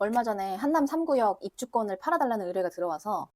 얼마 전에 한남 3구역 입주권을 팔아달라는 의뢰가 들어와서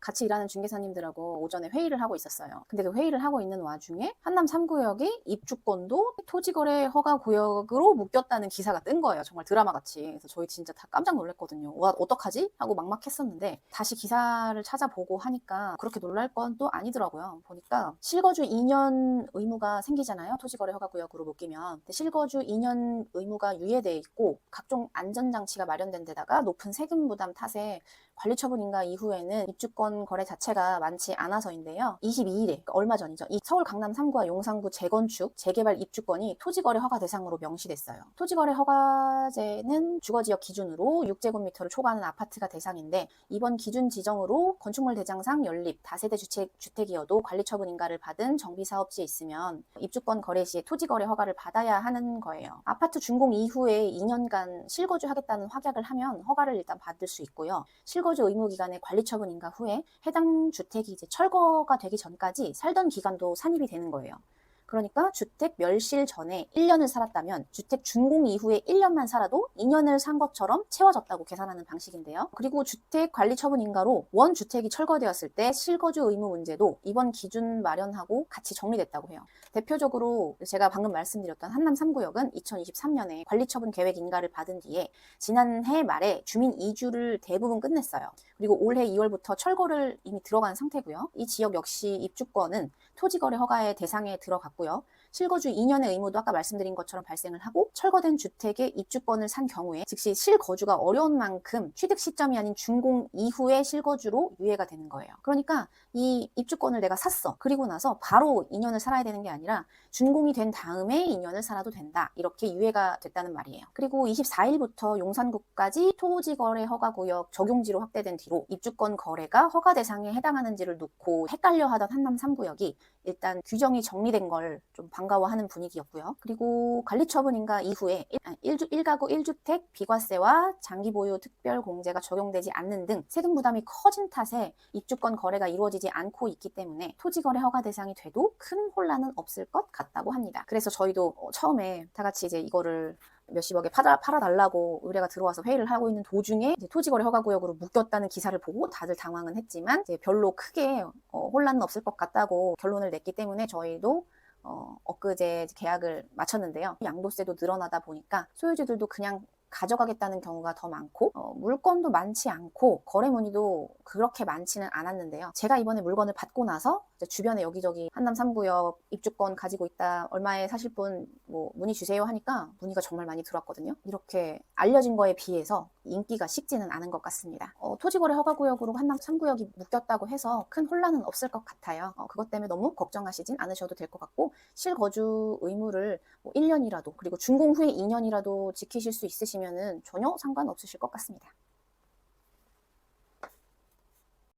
같이 일하는 중개사님들하고 오전에 회의를 하고 있었어요. 근데 그 회의를 하고 있는 와중에 한남 3구역이 입주권도 토지거래 허가 구역으로 묶였다는 기사가 뜬 거예요. 정말 드라마 같이. 그래서 저희 진짜 다 깜짝 놀랐거든요. 와, 어떡하지? 하고 막막했었는데 다시 기사를 찾아보고 하니까 그렇게 놀랄 건 또 아니더라고요. 보니까 실거주 2년 의무가 생기잖아요. 토지거래 허가 구역으로 묶이면. 실거주 2년 의무가 유예돼 있고 각종 안전장치가 마련된 데다가 높은 세금 부담 탓에 관리처분 인가 이후에는 입주권 거래 자체가 많지 않아서인데요. 22일에 그러니까 얼마 전이죠. 이 서울 강남 3구와 용산구 재건축, 재개발 입주권이 토지거래 허가 대상으로 명시됐어요. 토지거래 허가제는 주거지역 기준으로 6제곱미터를 초과하는 아파트가 대상인데 이번 기준 지정으로 건축물 대장상 연립 다세대 주택, 주택이어도 관리처분 인가를 받은 정비사업지에 있으면 입주권 거래 시에 토지거래 허가를 받아야 하는 거예요. 아파트 준공 이후에 2년간 실거주 하겠다는 확약을 하면 허가를 일단 받을 수 있고요. 실거주 의무 기간의 관리처분 인가 후에 해당 주택이 이제 철거가 되기 전까지 살던 기간도 산입이 되는 거예요. 그러니까 주택 멸실 전에 1년을 살았다면 주택 준공 이후에 1년만 살아도 2년을 산 것처럼 채워졌다고 계산하는 방식인데요. 그리고 주택 관리 처분 인가로 원 주택이 철거되었을 때 실거주 의무 문제도 이번 기준 마련하고 같이 정리됐다고 해요. 대표적으로 제가 방금 말씀드렸던 한남 3구역은 2023년에 관리 처분 계획 인가를 받은 뒤에 지난해 말에 주민 이주를 대부분 끝냈어요. 그리고 올해 2월부터 철거를 이미 들어간 상태고요. 이 지역 역시 입주권은 토지거래 허가의 대상에 들어갔고 요. 실거주 2년의 의무도 아까 말씀드린 것처럼 발생을 하고 철거된 주택의 입주권을 산 경우에 즉시 실거주가 어려운 만큼 취득 시점이 아닌 준공 이후에 실거주로 유예가 되는 거예요. 그러니까 이 입주권을 내가 샀어. 그리고 나서 바로 2년을 살아야 되는 게 아니라 준공이 된 다음에 2년을 살아도 된다. 이렇게 유예가 됐다는 말이에요. 그리고 24일부터 용산구까지 토지 거래 허가 구역 적용지로 확대된 뒤로 입주권 거래가 허가 대상에 해당하는지를 놓고 헷갈려 하던 한남 3구역이 일단 규정이 정리된 걸좀 반가워하는 분위기였고요. 그리고 관리 처분인가 이후에 1, 주 1가구 1주택 비과세와 장기 보유 특별 공제가 적용되지 않는 등 세금 부담이 커진 탓에 입주권 거래가 이루어지지 않고 있기 때문에 토지 거래 허가 대상이 돼도 큰 혼란은 없을 것 같다고 합니다. 그래서 저희도 어, 처음에 다 같이 이제 이거를 몇십억에 팔아, 팔아달라고 의뢰가 들어와서 회의를 하고 있는 도중에 토지거래 허가구역으로 묶였다는 기사를 보고 다들 당황은 했지만 별로 크게 어, 혼란은 없을 것 같다고 결론을 냈기 때문에 저희도 어, 엊그제 계약을 마쳤는데요. 양도세도 늘어나다 보니까 소유주들도 그냥 가져가겠다는 경우가 더 많고 어, 물건도 많지 않고 거래 문의도 그렇게 많지는 않았는데요. 제가 이번에 물건을 받고 나서 주변에 여기저기 한남 3구역 입주권 가지고 있다 얼마에 사실 분 뭐 문의 주세요 하니까 문의가 정말 많이 들어왔거든요. 이렇게 알려진 거에 비해서 인기가 식지는 않은 것 같습니다. 어, 토지거래 허가구역으로 한남 3구역이 묶였다고 해서 큰 혼란은 없을 것 같아요. 어, 그것 때문에 너무 걱정하시진 않으셔도 될 것 같고 실거주 의무를 뭐 1년이라도 그리고 준공 후에 2년이라도 지키실 수 있으시면은 전혀 상관없으실 것 같습니다.